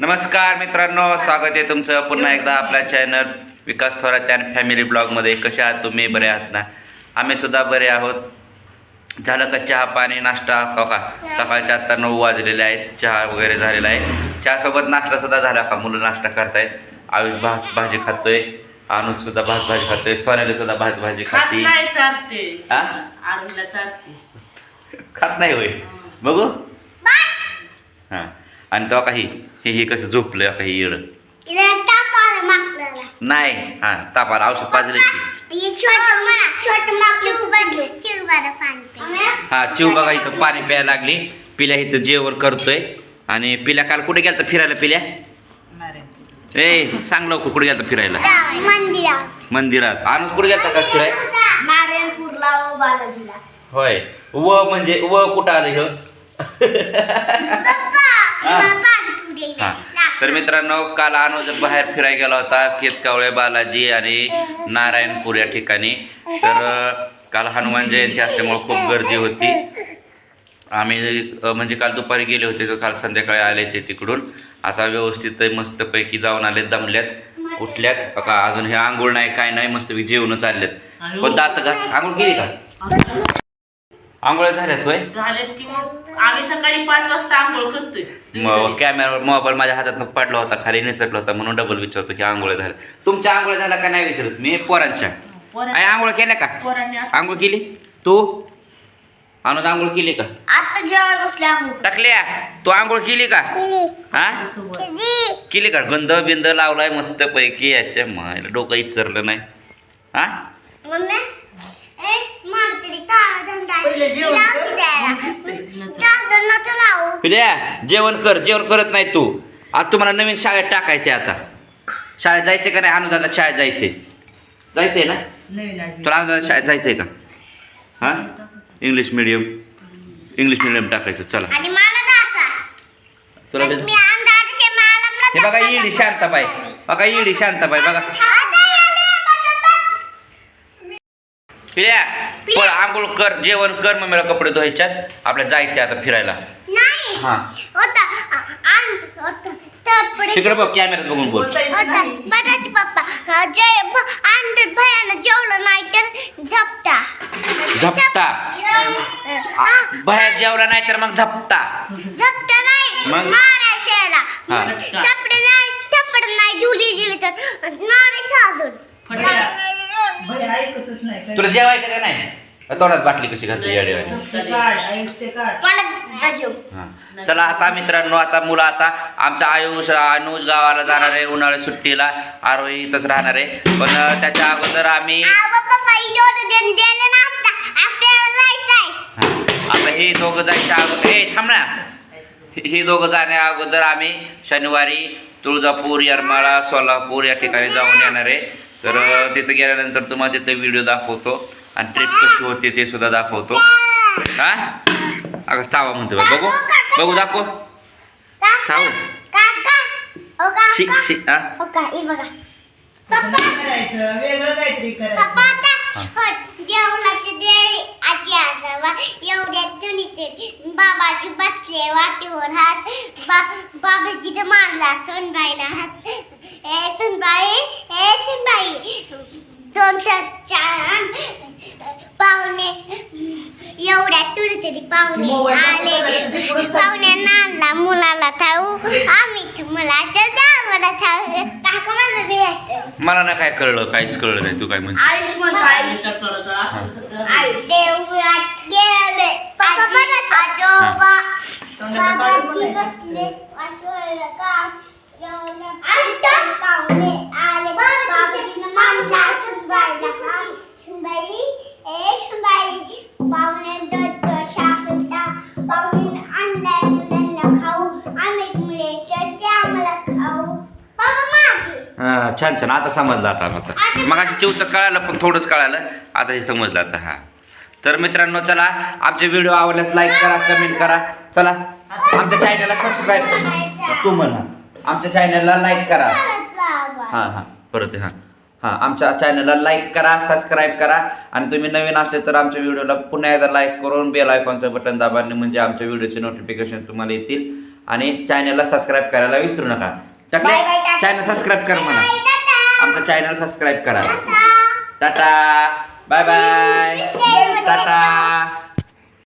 नमस्कार मित्रांनो स्वागत आहे तुमचं. पुन्हा एकदा आपल्या चॅनल विकास थोरात आणि फॅमिली ब्लॉगमध्ये कसे आहात तुम्ही? बरे आहात ना? आम्ही सुद्धा बरे आहोत. झालं का चहा पाणी नाश्ता? हो का? सकाळच्या आत्ता नऊ वाजलेले आहेत. चहा वगैरे झालेला आहे. चहासोबत नाश्ता सुद्धा झाला का? मुलं नाश्ता करतायत. आयुष भात भाजी खातोय. अनुज सुद्धा भात भाजी खातोय. सोन्याला सुद्धा भात भाजी खात हा? खात नाही होय. बघू. हां. आणि तेव्हा काही हे हे कसं झोपलं काही येडं. नाही हां तापाला औषध पाजलं की हा चिव बघा इथं पाणी प्यायला लागली. पिल्या इथं जेवण करतोय. आणि पिल्या काल कुठे गेलता फिरायला पिल्या? ए सांग लवकर कुठे गेलता फिरायला? मंदिरात. आणून कुठे गेलता का फिराय? नारायणपूरला व बालाजीला. होय. व म्हणजे व कुठं आलं हा. तर मित्रांनो काल अनुज बाहेर फिरायला गेला होता केतकावळे बालाजी आणि नारायणपूर या ठिकाणी. तर काल हनुमान जयंती असल्यामुळे खूप गर्दी होती. आम्ही म्हणजे काल दुपारी गेले होते तर काल संध्याकाळी आले ते तिकडून. आता व्यवस्थित मस्तपैकी जाऊन आले दमल्यात उठल्यात. का अजून हे आंघोळ नाही काय नाही मस्तपैकी जेवण चालल्यात पण दात घास. आंघोळ केली का? आंघोळ झाल्यात होय? झालेत की मग आम्ही सकाळी पाच वाजता आंघोळ करतोय. मग कॅमेरावर मोबाईल माझ्या हातात पडला होता खाली निसटला होता म्हणून डबल विचारतो की आंघोळ झाल्या तुमच्या आंघोळ झाल्या का नाही विचारत? मी पोरांच्या. पोरा- आणि आंघोळ केल्या का? पोरांनी आंघोळ केली? तू? अनुज आंघोळ केली का? आता जेवायला बसले आंघोळ टाकल्या. तू आंघोळ केली का? हा? सोबत. केली. का? गंध बिंद लावलाय मस्त पैकी याच्या मायला डोकं इचरलं नाही. हा? पहिले जेवण कर, मग दिसतंय. पिल्या जेवण कर जेवण करत नाही तू. आता तुम्हाला नवीन शाळेत टाकायचे आता. शाळेत जायचे का नाही? अनुदादा शाळेत जायचे जायचंय ना? नवीन. तुला अनुदादा शाळेत जायचंय का? हा? इंग्लिश मिडियम इंग्लिश मिडियम टाकायचं चला. आणि मला जायचा तुला मी बी- अंदाजे मला हे बघा इडी शांताबाई. बघा इडी शांताबाई बघा. पिल्या पळ आंघोळ कर जेवण कर मम्मीला कपडे धुवायच्यात. आपल्या जायचे आता फिरायला. नाही. हा. होता. आण होता. तपडे तिकडे बघ कॅमेऱ्यात बघून बोल. होता. पप्पा. भयानं जेवलं नाही तर हा, बाहेर जेवला नाही तर मग झपता. झपता नाही. मग? मारायचं याला. हा. नाही तपड नाही झुली झुली तर मारायचं अजून. बरं, ऐकतच नाही. तुला जेवायचं का नाही? तोंडात बाटली कशी घातली या ते काढ, आयुष ते काढ. मला जेव. हा. चला आता मित्रांनो आता मुलं आता आमचा आयुष अनुज गावाला जाणार आहे उन्हाळ्या सुट्टीला. आरोही इथंच राहणार आहे. पण अं, त्याच्या अगोदर आम्ही आता हा. आता हे दोघं जायच्या अगोदर हे थांब ना. हे- हे दोघं जाण्या अगोदर आम्ही शनिवारी तुळजापूर येरमाळा सोलापूर या ठिकाणी जाऊन येणार आहे. तर तिथं गेल्यानंतर तुम्हाला तिथे व्हिडिओ दाखवतो. आणि ट्रिप कशी होते ते सुद्धा दाखवतो. हा? अगं चावा म्हणतो बघू. बघू. दाखव. चावू. काका ओ हा? बाबाजी बसले वाटीवर हात. बा बाबाजी तर मारला हात. ए सुनबाई ए सुनबाई दोन चार चार पाहुणे एवढ्या तुळतरी पाहुणे आले. पाहुण्यांना आणला मुलाला खाऊ आम्ही तुम्हाला तर द्या मला खाऊ काका मला द्यायचं. मला ना काय कळलं काहीच कळलं नाही तू काय म्हणते? आयुष म्हणतो आयुष देवळात गेले. पप्पा म्हणत आजोबा. बसले. का हा, छान छान. आता समजलं आता आता मग अशी चिवचं कळालं पण थोडंच कळालं. आता हे समजलं आता हा. तर मित्रांनो चला आमचे व्हिडिओ आवडल्यास लाईक करा कमेंट करा. चला आमच्या चॅनलला सबस्क्राईब तू म्हणा. आमच्या चॅनलला लाईक करा. हां हां. परत हां. हां आमच्या चॅनलला लाईक करा सबस्क्राईब करा. आणि तुम्ही नवीन असले तर आमच्या व्हिडिओला पुन्हा एकदा लाईक करून बेल आयकॉनचं बटन दाबा म्हणजे आमच्या व्हिडिओचे नोटिफिकेशन तुम्हाला येतील. आणि चॅनलला सबस्क्राईब करायला विसरू नका. टाकले? टाटा. चॅनल सबस्क्राईब कर म्हणा. टाटा. आमचं चॅनल सबस्क्राईब करा. टाटा. टाटा. Bye bye